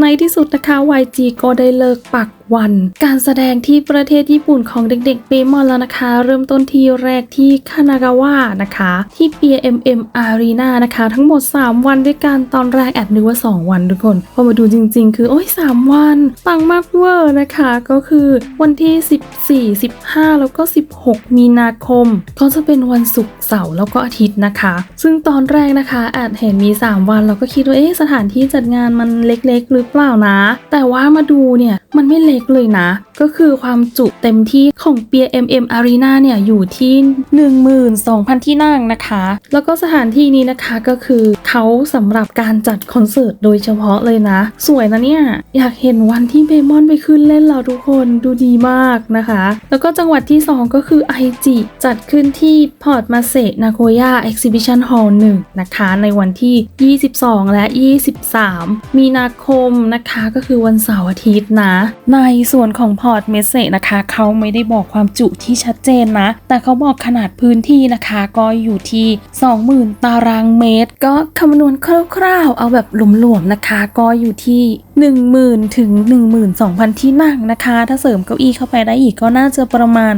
ในที่สุดนะคะ YG ก็ได้เลิกปักวัน การแสดงที่ประเทศญี่ปุ่นของเด็กๆเปมอนแล้วนะคะ เริ่มต้นที่แรกที่คานากาวะนะคะ ที่ PMM Arena นะคะ ทั้งหมด 3 วันด้วยกันตอนแรกแอบนึกว่า 2 วันทุกคนพอมาดูจริงๆ คือ โอ้ย 3 วัน ปังมากเวอร์นะคะ ก็คือวันที่ 14 15 แล้วก็ 16 มีนาคม ก็จะเป็นวันศุกร์เสาร์แล้วก็อาทิตย์นะคะ ซึ่งตอนแรกนะคะแอดเห็นมี 3 วันเราก็คิดว่าเอ๊ะสถานที่จัดงานมันเล็กๆ หรือเปล่านะ แต่ว่ามาดูเนี่ยมันไม่เล็กเลยนะ ก็คือความจุเต็มที่ของ PMM Arena เนี่ยอยู่ที่ 12,000 ที่นั่งนะคะ แล้วก็สถานที่นี้นะคะก็คือเขาสำหรับการจัดคอนเสิร์ตโดยเฉพาะเลยนะ สวยนะเนี่ย อยากเห็นวันที่เบมอนไปขึ้นเล่นเราทุกคนดูดีมากนะคะแล้วก็จังหวัดที่ 2 ก็คือไอจิจัดขึ้นที่พอร์ตมาเซนาโกย่า Exhibition Hall 1นะคะในวันที่ 22 และ 23 มีนาคมนะคะก็คือวันเสาร์อาทิตย์นะ ในส่วนของพอร์ตเมสเซนะคะเขาไม่ได้บอกความจุที่ชัดเจนนะ แต่เขาบอกขนาดพื้นที่นะคะก็อยู่ที่ 20,000 ตารางเมตร ก็คำนวณคร่าวๆ เอาแบบหลวมๆนะคะ ก็อยู่ที่ 10,000 ถึง 12,000 ที่นั่งนะคะ ถ้าเสริมเก้าอี้เข้าไปได้อีกก็น่าจะประมาณ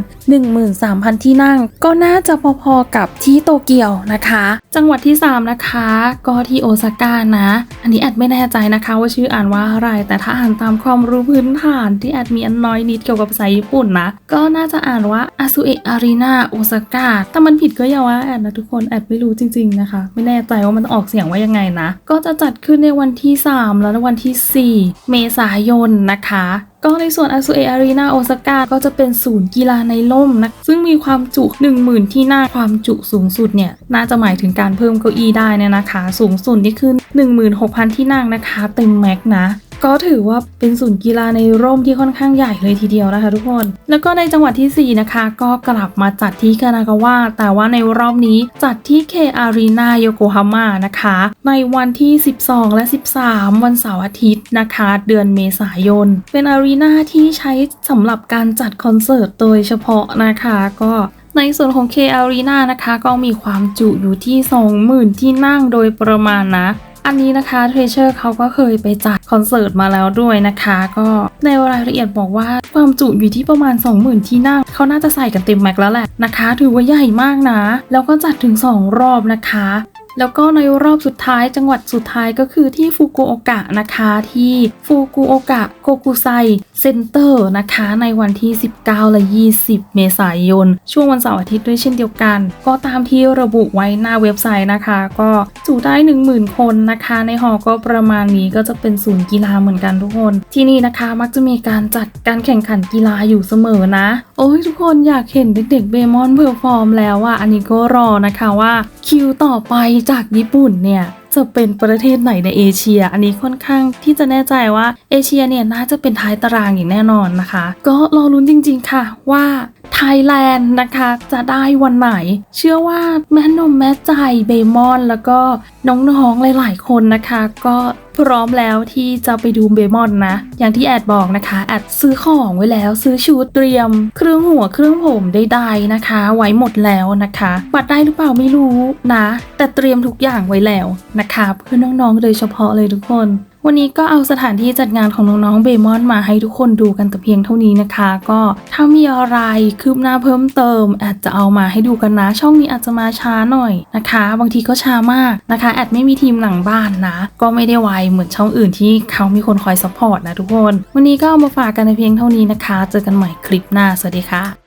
13,000 ที่นั่ง ก็น่าจะพอๆกับที่โตเกียวนะคะ จังหวัดที่ 3 นะคะ ก็ที่โอซาก้านะ อันนี้แอดไม่แน่ใจนะคะว่าชื่ออ่านว่าอะไร แต่ถ้าอ่านตามความรู้พื้นฐานที่แอดมีอันน้อยนิดเกี่ยวกับภาษาญี่ปุ่นนะ ก็น่าจะอ่านว่าอาซุเอะอารีนาโอซาก้าถ้ามันผิดก็อย่าว่าแอดนะทุกคนแอดไม่รู้จริง ๆนะคะ ไม่แน่ใจว่ามันออกเสียงว่ายังไงนะ ก็จะจัดขึ้นในวันที่ 3 แล้วในวันที่ 4 เมษายนนะคะ ก็ในส่วนอาซูเออารีนาโอซาก้าก็จะเป็นศูนย์กีฬาในร่มนะ ซึ่งมีความจุ 10,000 ที่นั่งความจุสูงสุดเนี่ย น่าจะหมายถึงการเพิ่มเก้าอี้ได้เนี่ยนะคะ สูงสุดนี่คือ 16,000 ที่นั่งนะคะ เต็มแม็กซ์นะ ก็ถือว่าเป็นศูนย์กีฬาในร่มที่ค่อนข้างใหญ่เลยทีเดียวนะคะทุกคน แล้วก็ในจังหวัดที่ 4 นะคะ ก็กลับมาจัดที่คานากาวะแต่ว่าในรอบนี้จัดที่เคอารีนาโยโกฮาม่านะคะ ในวันที่ 12 และ 13 วันเสาร์อาทิตย์นะคะ เดือนเมษายน เป็นอารีนาที่ใช้สำหรับการจัดคอนเสิร์ตโดยเฉพาะนะคะก็ในส่วนของ K Arena นะคะ ก็มีความจุอยู่ที่ 20,000 ที่นั่งโดยประมาณนะ อันนี้นะคะเทรเชอร์เขาก็เคยไปจัดคอนเสิร์ตมาแล้วด้วยนะคะ ก็ในรายละเอียดบอกว่าความจุอยู่ที่ประมาณ 20,000 ที่นั่งเขาน่าจะใส่กันเต็มแม็กแล้วแหละนะคะ ถือว่าใหญ่มากนะ แล้วก็จัดถึง 2 รอบนะคะ แล้วก็ในรอบสุดท้ายจังหวัดสุดท้ายก็คือที่ฟุกุโอกะนะคะที่ฟุกุโอกะโกกุไซเซ็นเตอร์นะคะในวันที่ 19 และ 20 เมษายน ช่วงวันเสาร์อาทิตย์ด้วยเช่นเดียวกัน ก็ตามที่ระบุไว้หน้าเว็บไซต์นะคะ ก็จุได้ 10,000 คนนะคะ ในหอก็ประมาณนี้ก็จะเป็นศูนย์กีฬาเหมือนกันทุกคน ที่นี่นะคะมักจะมีการจัดการแข่งขันกีฬาอยู่เสมอนะ โอ้ยทุกคนอยากเห็นเด็กๆเบมอนเพอร์ฟอร์มแล้วอะอันนี้ก็รอนะคะว่าคิวต่อไปจากญี่ปุ่นเนี่ยจะเป็นประเทศไหนในเอเชีย อันนี้ค่อนข้างที่จะแน่ใจว่าเอเชียเนี่ยน่าจะเป็นท้ายตารางอย่างแน่นอนนะคะ ก็รอลุ้นจริงๆค่ะว่า ไทยแลนด์นะคะ จะได้วันไหน เชื่อว่าแม่นมแม่ใจเบมอน แล้วก็น้องๆหลายๆคนนะคะ ก็พร้อมแล้วที่จะไปดูเบมอนนะ อย่างที่แอดบอกนะคะ แอดซื้อของไว้แล้ว ซื้อชุดเตรียม เครื่องหัวเครื่องผมใดๆนะคะ ไว้หมดแล้วนะคะ บัตรได้หรือเปล่าไม่รู้นะ แต่เตรียมทุกอย่างไว้แล้วนะคะ เพื่อน้องๆโดยเฉพาะเลยทุกคน วันนี้ก็เอาสถานที่จัดงานของน้องๆเบมอนมาให้ทุกคนดูกันแต่เพียงเท่านี้นะคะ ก็ถ้ามีอะไรคืบหน้าเพิ่มเติม แอดจะเอามาให้ดูกันนะ ช่องนี้อาจจะมาช้าหน่อยนะคะ บางทีก็ช้ามากนะคะ แอดไม่มีทีมหลังบ้านนะ ก็ไม่ได้ไวเหมือนช่องอื่นที่เขามีคนคอยซัพพอร์ตนะทุกคน วันนี้ก็เอามาฝากกันในเพียงเท่านี้นะคะ เจอกันใหม่คลิปหน้า สวัสดีค่ะ